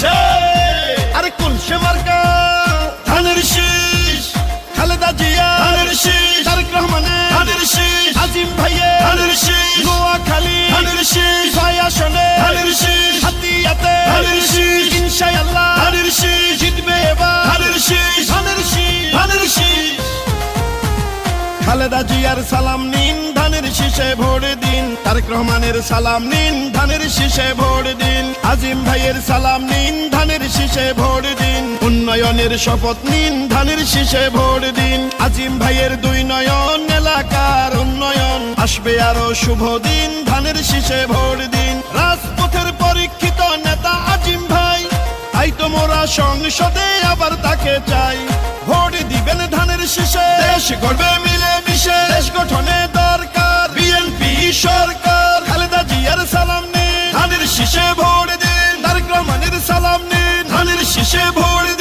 হচ্ছে আরে কুলসে মার্কা খালেদা জিয়ার সালাম নিন, ধানের শীষে ভোট দিন। তারেক রহমানের সালাম নিন, ধানের শীষে ভোট দিন। আজিম ভাইয়ের সালাম নিন, ধানের শীষে ভোট দিন। উন্নয়নের শপথ নিন, ধানের শীষে ভোট দিন। আজিম ভাইয়ের দুই নয়ন, এলাকার উন্নয়ন। আসবে আরও শুভ দিন, ধানের শীষে ভোট দিন। রাজপথের পরীক্ষিত নেতা আজিম ভাই, তাই তোমরা সংসদে আবার তাকে চাই। ভোট দিবেন ধানের শীষে, দেশ গড়বে ধানের শীষে ভোট